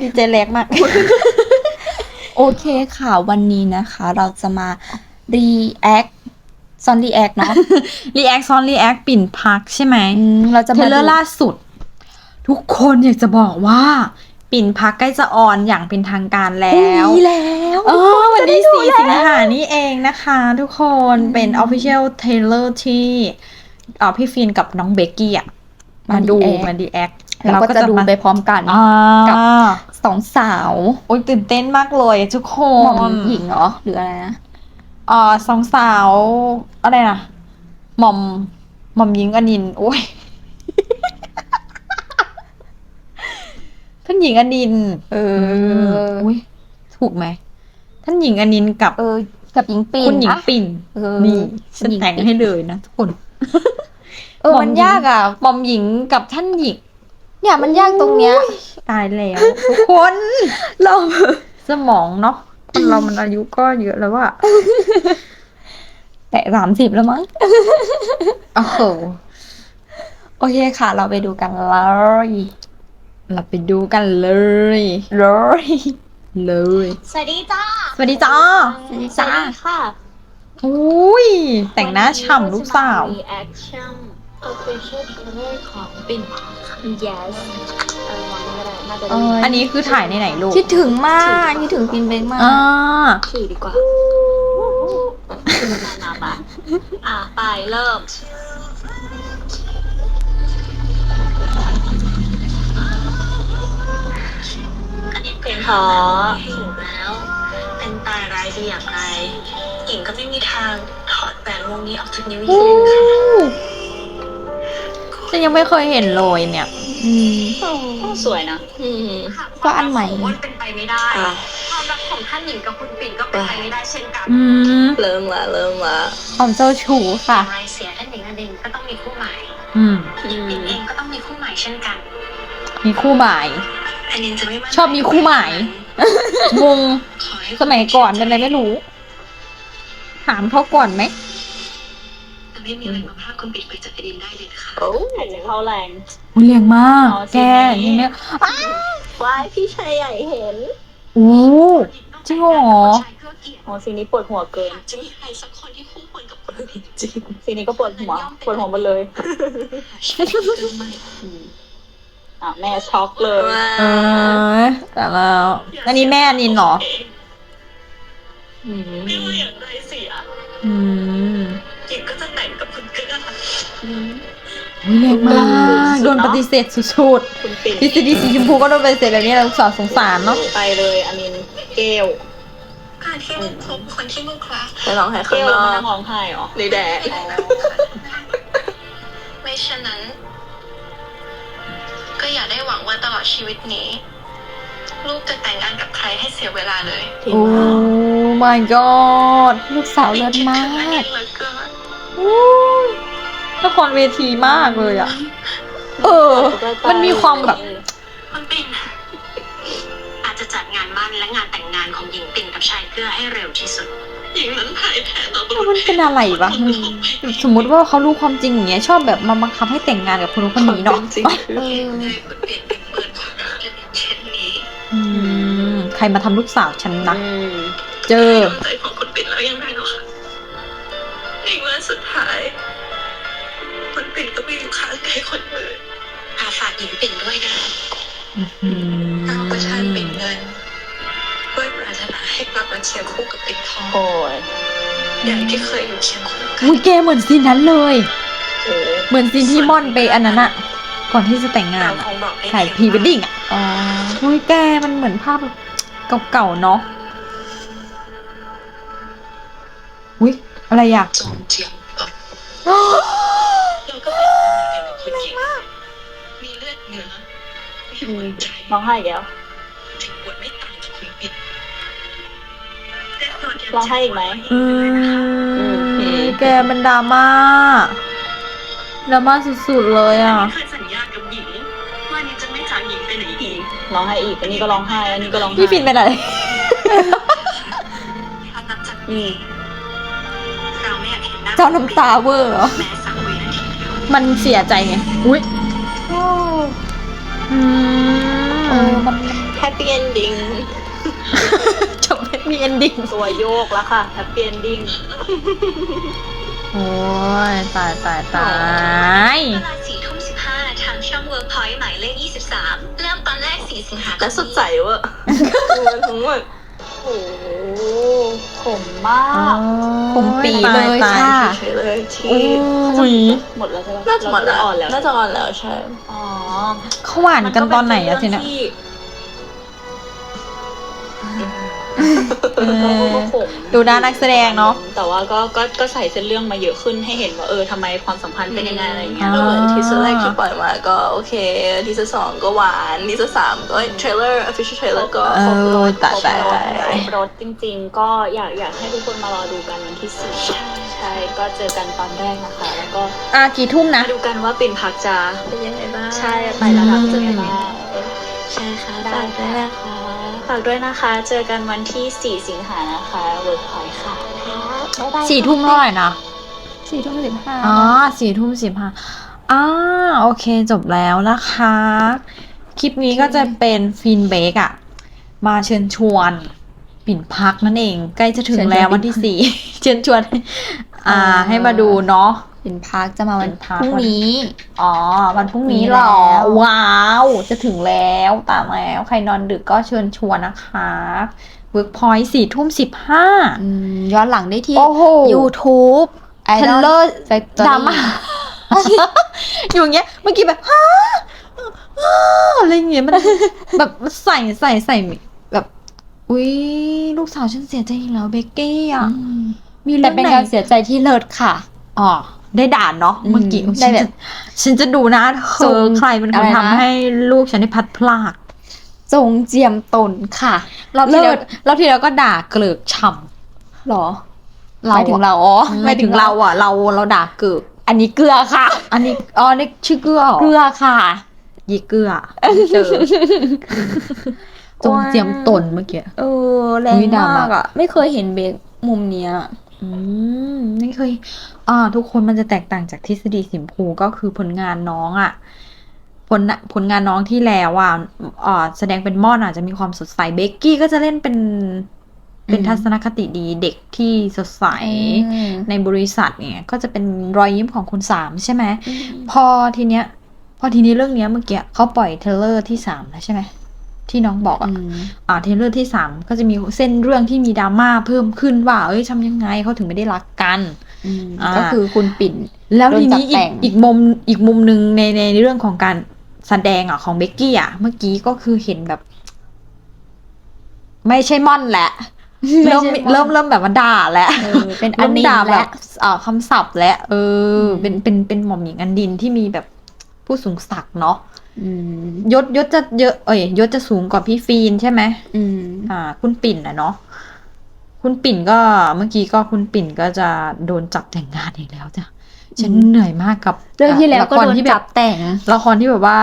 ดีเจแรกมาก โอเคค่ะวันนี้นะคะ เราจะมา react ซอน react เนาะรีแอคซอนรีแอคปิ่นพักใช่ไหมอืมเราจะเทมาเลอดูร์ล่าสุด ทุกคนอยากจะบอกว่า ปิ่นพักใกล้จะออนอย่างเป็นทางการพรุ่แล้งวนี้แล้วเออวันที่จะได้ดูสี่แล้วสิงหานี่เองนะคะ ทุกคนเป็น Official t a i l o r ที่เอ่อพี่ฟินกับน้องเบกกี้อะมาดูมาดีแอค เราก็จะดูไปพร้อมกันอ่ากับสองสาวโอ้ยตื่นเต้นมากเลยทุกคหม่อนมหญิงเหรอหรืออะไรนะเอ่อสองสาวอะไรนะหม่อมหม่อมหญิงอนินท์โอ้ยท่านหญิงอนินท์เอออุ้ยถูกไหมท่านหญิงอนินท์กับเออ กับหญิงปีนคุณหญิงปะปิ่นเออนี่ฉันหญิงแต่งปิ่นให้เลยนะทุกคน เออหม่อมมันหญิงยากอะหม่อมหญิงกับท่านหญิง เนี่ยมันยากตรงเนี้ย ตายแล้ว ทุกคนเราสมองเนาะคนเรามันอายุก็เยอะแล้วว่าแต่สามสิบแล้วมั้งโอ้โหโอเคค่ะ เราไปดูกันเลยเราไปดูกันเลยเลยเลยสวัสดีจ้า สวัสดีจ้าสวัสดีจ้าค่ะอุ้ยแต่งหน้าฉ่ำลูกสาวรี แอคชั่น official trailer ของปิ่น yes เอาวางก็ได้น่าจะเอดีออันนี้คือถ่ายในไหนลูกคิดถึงมากคิดถึงปินเบงมากอ่าขี่ดีกว่ามามามาอะไปเริ่มอันนี้เพลงขอถูกแล้ว เป็นตายร้ายดีอย่างไรหญิงก็ไม่มีทางถอดแหวนวงนี้ออกจากนิ้วหญิงค่ะ ฉันยังไม่เคยเห็นเลยเนี่ย อืม สวยนะก็อันใหม่ ความรักของอ้วนเป็นไปไม่ได้ความรักของท่านหญิงกับคุณปิ่นก็เป็นไปไม่ได้เช่นกันอืมเริ่มละเริ่มละความเจ้าชู้ค่ะไรเสียท่านหญิงอดินก็ต้องมีคู่ใหม่อืมหญิงปิ่นเองก็ต้องมีคู่ใหม่เช่นกันมีคู่หมาย อดินจะไม่มั่นใจชอบมีคู่หมาย งง ขอให้สมัยก่อนเป็นอะไรไม่รู้ ถามเขาก่อนไหมจะ ไม่มีอะไรมาพรากคุณปิ่นไปจากอดินได้เลยค่ะโอ้หายใจเข้าแรง อุ้ยเรียงมาก อ๋อแกสีนี้นี่เนี่ยวายพี่ชายใหญ่เห็นโอ้จริงเหรอโอ้ซีนี้ปวดหัวเกิน จะมีใครสักคนที่คู่ควรกับคุณปิ่นจริงซีนี้ก็ปวดหัว ปวดหัวหมดเลยอะแม่ช็อกเลย เออแต่แล้วอันนี้แม่นินเหรอ อืมไม่ว่าอย่างไรเสียอืม อุ้ยแรงมากโดนปฏิเสธสุดคุณปิ่นๆทฤษฎีสีชมพูก็โดนปฏิเสธแบบนี้เราสาวสงสารเนาะไปเลยอามินเกลการที่มึงพบคนที่มึงรักไปลองให้เกข้างลนอมากนั่งร้องไห้เหรอนี่แดดไม่เช่นนั้น ก็อย่าได้หวังว่าตลอดชีวิตนี้ ลูกจะแต่งงานกับใครให้เสียเวลาเลยทิ้งโอ้มา my god ลูกสาวเลิศมากคิดถึงอนินเหลือเกิน ละครเวทีมากเลยอะ เออ มันมีความแบบคุณปิ่นอาจจะจัดงานมั่นและงานแต่งงานของหญิงปิ่นกับชายเกลือให้เร็วที่สุด หญิงนั้นพ่ายแพ้ต่อแล้วมันเป็นอะไรวะสมมุติว่าเขารู้ความจริงอย่างเงี้ยชอบแบบมาบังคับให้แต่งงานกับคนนู้นคนนี้เนาะจริงคือเออให้คุณปิ่นเป็นเปิดความรักเล็กๆเช่นนี้อืมใครมาทำลูกสาวฉันนะอืมเจอดวงใจของคุณปิ่นแล้วยังไง หญิงปิ่นด้วยนะเราประชานปิ่นเงินด้วยปรารถนาให้กลับมาเคียงคู่กับปิ่นทองโอ้ยอย่างที่เคยอยู่เคียงคู่กันอุ้ยแกเหมือนซีนนั้นเลยโอ้เหมือนซีนที่ม่อนไปอันนั้นอะก่อนที่จะแต่งงานเราอะคงบอกได้ถ่ายพรีเวดดิ้งอะอ๋ออุ้ยแกมันเหมือนภาพแบบเก่าๆเนาะอุ้ยอะไรอะจงเจียม มีหัวใจร้องไห้อีกแล้วถึงปวดไม่ต่างจากคุณปิ่นแต่โปรดย่าร้องไห้อีกไหม อืมแกมันดราม่าดราม่าสุดๆเลยอะเคยสัญญากับหญิงว่านี่จะไม่จากหญิงไปไหนอีกร้องไห้อีก อันนี้ก็ร้องไห้ อันนี้ก็ร้องไห้พี่ฟินเป็นอะไรถ้านับจากนี้เราไม่อยากเห็นหน้าเจ้าน้ำตาเวอร์เหรอ แม้สักวินาทีเดียวมันเสียใจไง อุ้ยอื เออมมันแฮปปี้เอนดิ้งจบไม่มีเอนดิ้งตัวโยกแล้วค่ะแฮปปี้เอนดิ้งโอ้ยตายตายตายเวลาสี่ทุ่มสิบห้าทางช่องเวิร์กพอยต์หมายเลขยี่สิบสามเริ่มตอนแรกสี่สิงหาคมและสดใสเวะมันทั้งหมด โอ้โหขมมากคมปีเลยค่ะ เฉยๆเลยที่อุ้ยหมดแล้วใช่ปะน่าจะหมดเราแล้วอ่อนแล้วน่าจะอ่อนแล้วใช่ อ๋อ เขาหวานกันตอนไหนอะทีเนี้ยเอมั นก็อก็ขมดูด้านนักแสดงเนาะแต่ว่าก็ก็ก็ใส่เส้นเรื่องมาเยอะขึ้นให้เห็นว่าเออทำไมความสัมพันธ์เป็นยังไงอะไรอย่างเงี้ย อ่า ก็เหมือนทีเซอร์แรกที่ปล่อยมาก็โอเค ทีเซอร์สองก็หวาน ทีเซอร์สามก็เทรลเลอร์ official trailer ก็เออตายครบตายรสตาย ครบรสจริง ๆ ก็อยากอยากให้ทุกคนมารอดูกันวันที่สี่ใช่ก็เจอกันตอนแรกนะคะ แล้วก็อะกี่ทุ่มนะ มาดูกันว่าปิ่นพักจะเป็นยังไงบ้าง ใช่ไประดับเป็นยังไงบ้างใช่ค่ะได้ฝากด้วยนะนะคะ ฝากด้วยนะคะ เจอกันวันที่ 4 สิงหานะคะเวิร์กพอยต์ค่ะบ๊ายบายสี่ทุ่มเท่าไหร่นะ สี่ทุ่มสิบห้าอ๋อสี่ทุ่มสิบห้าอ่าโอเคจบแล้วนะคะ คลิปนี้ก็จะเป็นฟินเบกอะมาเชิญชวนปิ่นพักนั่นเอง ใกล้จะถึงแล้ววันที่สี่ เชิญชวน อ่า ให้มาดูเนาะเป็นพักจะมาวันเป็นพักพรุ่งนี้ อ๋อ วันพรุ่งนี้มีเหรอแล้วว้าว จะถึงแล้วตามแล้ว ใครนอนดึกก็เชิญชวนนะคะเวิร์กพอยต์สี่ทุ่มสิบห้าอืมย้อนหลังได้ที่โอ้โห YouTube เทเลอร์ Factory ดราม่าอยู่อย่างเงี้ย เมื่อกี้แบบฮะฮะอะไรอย่างเงี้ยมันแบบมันใส่ใส่ใส่แบบ อุ้ยลูกสาวฉันเสียใจอีกแล้วเบกกี้อะมีแต่เรื่องเป็นไหนการเสียใจที่เลิศค่ะอ๋อ ได้ด่านเนาะอืมเมื่อกี้ได้ฉันแบจะบฉันจะดูนะเธทรองใครเป็นคอะไรนนะทำให้ลูกฉันได้พัดพลาก จงเจียมตนค่ะเราที่แล้วเลิศเราที่แล้วก็ด่าเกลือกฉ่หรอำหมายถึงเราอ๋อหมายถึงเราอะ เราเราด่าเกลือกอันนี้เกลือค่ะ อันนี้อ๋อนี่ชื่อเกลือหรอเกลือค่ะยีเกลือเจอจงเจียมตนเมื่อกี้เออแรงอุ๊ยดราม่ามากอะ ไม่เคยเห็นเบกมุมเนี้ย อืมไม่เคยอ่าทุกคนมันจะแตกต่างจากทฤษฎีสิมพูก็คือผลงานน้องอะ่ะ ผลน่ะผลงานน้องที่แล้วอะอ่าแสดงเป็นม่อนอาจจะมีความสดใสเบกกี้ก็จะเล่นเป็น เป็นอืมทัศนคติดีเด็กที่สดใสอืมในบริษัทเนี่ย ก็จะเป็นรอยยิ้มของคุณสามใช่ไหมพอทีเนี้ย พอทีนี้เรื่องเนี้ยเมื่อกี้เขาปล่อยเทรลเลอร์ที่สามแล้วใช่ไหม ที่น้องบอกอือะมอ่าเทรลเลอร์ที่สามก็จะมีเส้นเรื่องที่มีดราม่าเพิ่มขึ้นว่า เอ้ยทำยังไงเขาถึงไม่ได้รักกันอืมอ่าก็คือคุณปิ่น แล้วทีนี้โดนจับอีแต่กงอีกมุมอีกมุมหนึ่งในในเรื่องของการแสดงอะของเบกกี้อะ เมื่อกี้ก็คือเห็นแบบ ไม่ใช่ม่อนแหละเริ่มไม่ใช่ม่อนเริ่มเริ่มแบบว่าด่าแล้วเออเป็นอัเริ่นมนี้ด่าแบและบอ่าคำศัพท์และเอออมเป็นเป็นเป็นหม่อมหญิงอันดินที่มีแบบผู้สูงศักดิ์เนาะอืม ยศยศจะเยอะเอ้ยยศจะสูงกว่าพี่ฟีนใช่ไหมอืม อ่า คุณปิ่นอะเนาะคุณปิ่นก็เมื่อกี้ก็คุณปิ่นก็จะโดนจับแต่งงานอีกแล้วจ้ะฉันอืมเหนื่อยมากกับเรื่องที่แล้วก็ละครโดนที่แบจับบแต่งละครที่แบบว่า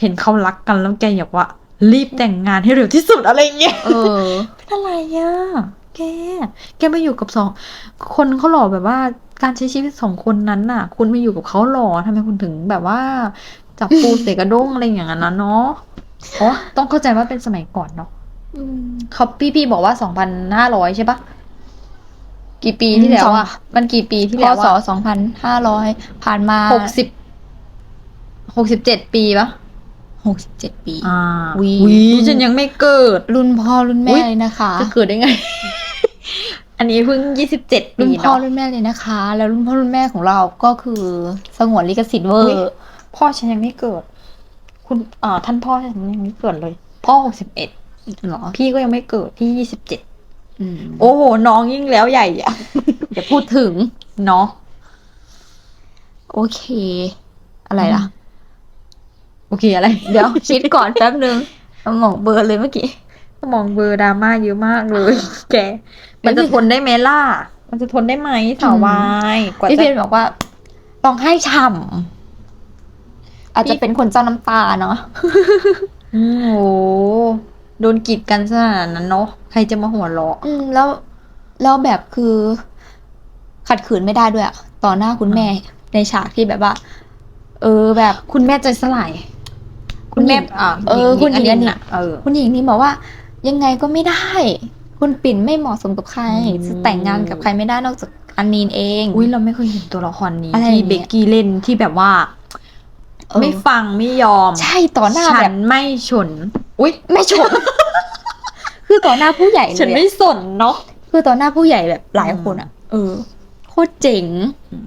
เห็นเขารักกันแล้วแกอยากว่า รีบแต่งงานให้เร็วที่สุดอะไรเงี้ยเออเป็นอะไรอะ แก แกมาอยู่กับสองคนเขาหล่อแบบว่าการใช้ชีวิตสองคนนั้นน่ะ คุณมาอยู่กับเขาหล่อทำไมคุณถึงแบบว่า จับปูเสกระด้งอะไรอย่างนั้นนะเนาะอ๋อต้องเข้าใจว่าเป็นสมัยก่อนเนาะเขาพี่พี่บอกว่าสองพันห้าร้อยใช่ปะกี่ปีที่แล้วอะ มันกี่ปีที่พแล้วศอะสองพันห้าร้อยผ่านมาหกสิบหกสิบเจ็ดปีปะหกสิบเจ็ดปีอ่าวีวีฉันยังไม่เกิด รุ่นพ่อรุ่นอุ๊แม่ยเลยนะคะ จะเกิดได้ไง อันนี้เพิ่งยี่สิบเจ็ดปีรุ่นพ่อเนาะรุ่นแม่เลยนะคะ แล้วรุ่นพ่อรุ่นแม่ของเราก็คือสงวนลิขสิทธิ์เวออุ๊ยร์ พ่อฉันยังไม่เกิด คุณอ่าท่านพ่อฉันยังไม่เกิดเลย พ่อหกสิบเอ็ดเหรอ พี่ก็ยังไม่เกิดพี่ยี่สิบเจ็ดอืมโอ้โห น้องยิ่งแล้วใหญ่อะอย่าพูดถึงเนาะโอเค อะไรล่ะ โอเคอะไร เดี๋ยวคิดก่อนแป๊บนึงสมองเบลอร์เลยเมื่อกี้ส มองเบลอร์ดราม่าเยอะมากเลย แก มันจะทนได้ไหมล่ะ มันจะทนได้ไหมสาววายกว่าพี่จะเพียนบอกว่าร้องไห้ฉ่ำอาจจะเป็นคนเจ้าน้ำตาเนาะอืมโหโดนกีดกันขนาดนั้นเนาะใครจะมาหัวเราะ อืม แล้วแล้วแบบคือ ขัดขืนไม่ได้ด้วยอะต่อหน้าคุณแม่ในฉากที่แบบว่า เออแบบ คุณแม่ใจสลาย คุณแม่อะเออคุณหญิงอัอันนี้น่ะเออ คุณหญิงนี่บอกว่า ยังไงก็ไม่ได้ คุณปิ่นไม่เหมาะสมกับใครอืมจะแต่งงานกับใครไม่ได้นอกจากอันนีนเอง อุ้ยเราไม่เคยเห็นตัวละครนี้อะไรที่อย่างเงี้เบยกกี้เล่นที่แบบว่าเออไม่ฟังไม่ยอม ใช่ต่อหน้าฉัแบนบไม่ฉนอุ้ยไม่ชมคือต่อหน้าผู้ใหญ่เลฉันยไม่อะสนเนาะคือต่อหน้าผู้ใหญ่แบบหลายคนอะ เออโคตรเจ๋งอื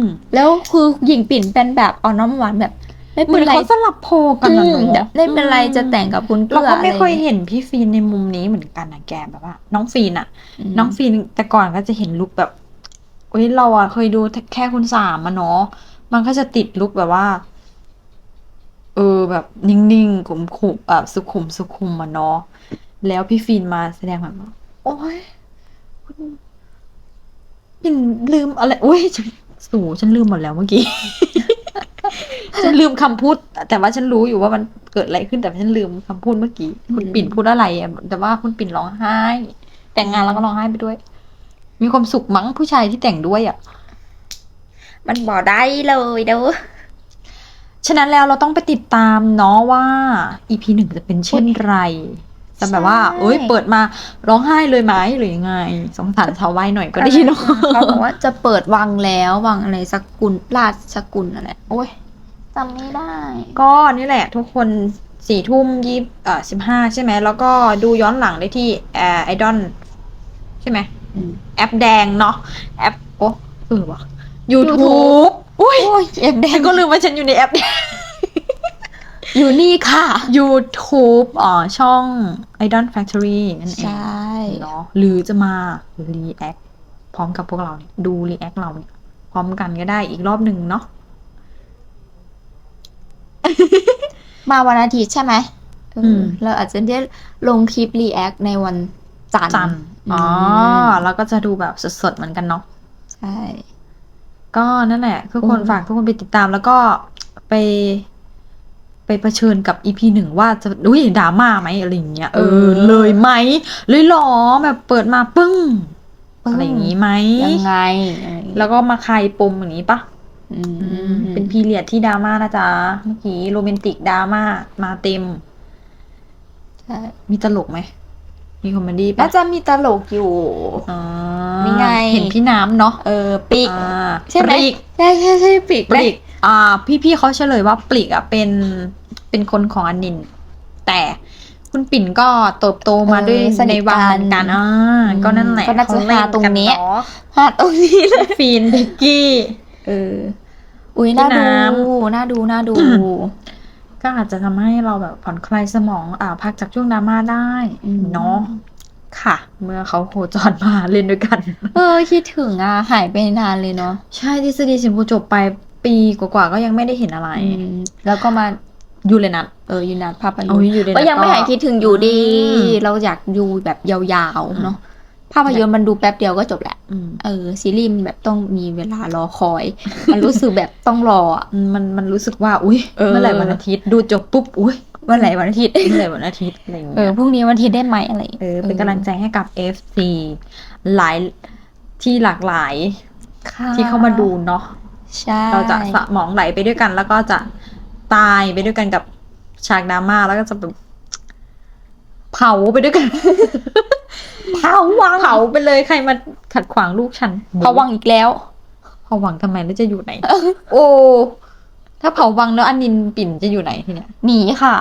มแล้วคือหญิงปิ่นเป็นแบบเอาน้ำหวานแบบ ไม่เหมืเป็อนนไรเขาสลับโพกันอืนะมเนแบอะบไม่เป็นไรจะแต่งกับคุณเกลืเราอก็ไม่ค่อยะรเห็นพี่ฟีนในมุมนี้เหมือนกันนะแกแบบว่า น้องฟีนอะมน้องฟีนแต่ก่อนก็จะเห็นลุคแบบเอ้ยเราอะเคยดูแค่คุณสามอะเนาะมันก็จะติดลุคแบบว่า เออแบบนิ่งๆขุมขุมแบบสุขุมสุขุมอะเนาะแล้วพี่ฟีนมาแสดงแบบว่าโอ้ยคุณยินลืมอะไรโอ้ยฉันสู่ฉันลืมหมดแล้วเมื่อกี้ ฉันลืมคำพูด แต่ว่าฉันรู้อยู่ว่ามันเกิดอะไรขึ้นแต่ฉันลืมคำพูดเมื่อกี้ คุณปิ่นพูดอะไรอะแต่ว่าคุณปิ่นร้องไห้ แต่งงานแล้วก็ร้องไห้ไปด้วย มีความสุขมั้งผู้ชายที่แต่งด้วยอะ มันบอกได้เลยเด้อฉะนั้นแล้วเราต้องไปติดตามเนาะว่า EP หนึ่งจะเป็นเช่นไรจะแบบว่า เอ้ย เปิดมาร้องไห้เลยไหมหรือยังไง สงสารชาวไว้หน่อยก็ดีเนาะเขาบอกว่าจะเปิดวังแล้ววังอะไรสกุลราชกุลอะไรโอ้ย จำไม่ได้ ก็นี่แหละทุกคนสี่ทุ่มยี่เอ่อสิบห้าใช่ไหม แล้วก็ดูย้อนหลังได้ที่แอไอดอลใช่ไหมอืมแอปแดงเนาะแอป โอ้เออวะ YouTube อุ้ยโอ้ยเอฟแดฉังนก็ลืมว่าฉันอยู่ในแอปอยู่นี่ค่ะ YouTube อ๋อช่อง Idol Factory นั่นเอใชง่เนาะหรือจะมา React พร้อมกับพวกเราเนี่ยดู React เราเนี่ยพร้อมกันก็ได้อีกรอบหนึ่งเนาะ มาวันอาทิตย์ใช่ไหมเอออมเราอาจจะได้ลงคลิปรีแอคในวันจันทร์จันทร์อ๋อมแล้วก็จะดูแบบสดๆเหมือนกันเนาะ ใช่ ก็นั่นแหละ ทุกคนอืม ฝากทุกคนไปติดตามแล้วก็ไป ไปเผชิญกับ EP หนึ่งว่าจะอุ้ยดราม่าไหมอะไรอย่างเงี้ยเออ เลยไหมเลยเหรอแบบเปิดมาปึ้ง อะไรอย่างงี้ไหม ยังไงแล้วก็มาคลายปมอย่างนี้ปะอืม เป็นพีเรียดที่ดราม่านะจ๊ะเมื่อกี้โรแมนติกดราม่ามาเต็ม ใช่ มีตลกไหม มีคอมเมดี้ปะน่าจะมีตลกอยู่อ๋อนี่ไง เห็นพี่น้ำเนาะ เออปีกอ่าใช่ไหมปลีกใช่ใช่ใช่ปีกปลีกอ่า พี่ๆเขาเฉลยว่าปลีกอะเป็นเป็นคนของอนิน แต่คุณปิ่นก็เติบโตมาด้วยในวังเหมือนกันอ่าก็นั่นแหละก็น่าจะเขเล่หาตรงเนี้ยกัาะหาตรงนี้เลยฟีนเบกกี้ เออ อุ้ยน่าพี่ดูน้น่าดูน่าดู ก็อาจจะทำให้เราแบบผ่อนคลายสมอง อ่าพักจากช่วงดราม่าได้อืมเนาะค่ะ เมื่อเขาโคจรมาเล่นด้วยกัน เออคิดถึงอะหายไปนานเลยเนาะใช่ทฤษฎีสิมพูจบไปปีกว่าๆก็ยังไม่ได้เห็นอะไรอืมแล้วก็มายูเรนัสเออยูนาภาพยนตโอ้ยร์ยูเรนัสก็ยังไม่หายคิดถึงอยู่ดีอืมเราอยากดูแบบยาวอืมๆเนาะ ภาพยนตร์มันดูแป๊บเดียวก็จบแหละอืมเออซีรีส์มันแบบต้องมีเวลารอคอย มันรู้สึกแบบต้องรออะมันมันรู้สึกว่าอุ้ยเออเมื่อไหร่วันอาทิตย์ดูจบปุ๊บอุ้ยเมื่อไหร่วันอาทิตย์เมื่อไหร่วันอาทิตย์อะไรอย่างเอเงี้อยพรุ่งนี้วันอาทิตย์ได้ไหมอะไรเออเป็นกำลังใจให้กับ FC หลายที่หลากหลายค่ะที่เข้ามาดูเนาะใช่เราจะสมองไหลไปด้วยกัน แล้วก็จะตายไปด้วยกันกับฉากดราม่าแล้วก็จะแบบเผาไปด้วยกัน เผาวังเผาไปเลยใครมาขัดขวางลูกฉันเผาวังอีกแล้วเผาวังทำไมแล้วจะอยู่ไหน โอ้ถ้าเผาวังแล้วอันนินปิ่นจะอยู่ไหนทีเนี้ยหนีค่ะ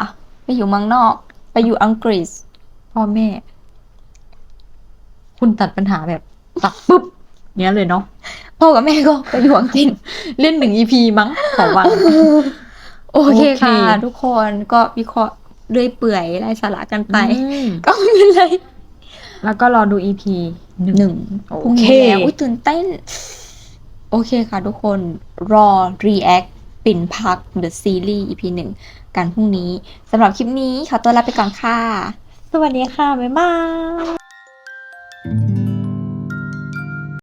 ไปอยู่เมืองนอก ไปอยู่อังกฤษ พ่อแม่ คุณตัดปัญหาแบบตัดปุ๊บเนี้ยเลยเนาะพ่อกับแม่ก็ไปอยู่อังกฤษเล่นหนึ่งอีพีมั้งเผาวังโอเคโอเคค่ะ ทุกคนก็วิเคราะห์เรื่อยเปื่อยไร้สาระกันไปอืมก็ไม่เป็นไร แล้วก็รอดูอีพีหนึ่งหนึ่งโอพรุ่งเคนี้แล้วอุ้ยตื่นเต้น โอเคค่ะทุกคนรอ react ปิ่นพัก the series EP หนึ่งกันพรุ่งนี้สำหรับคลิปนี้ขอตัวลาไปก่อนค่ะ สวัสดีค่ะ บ๊ายบาย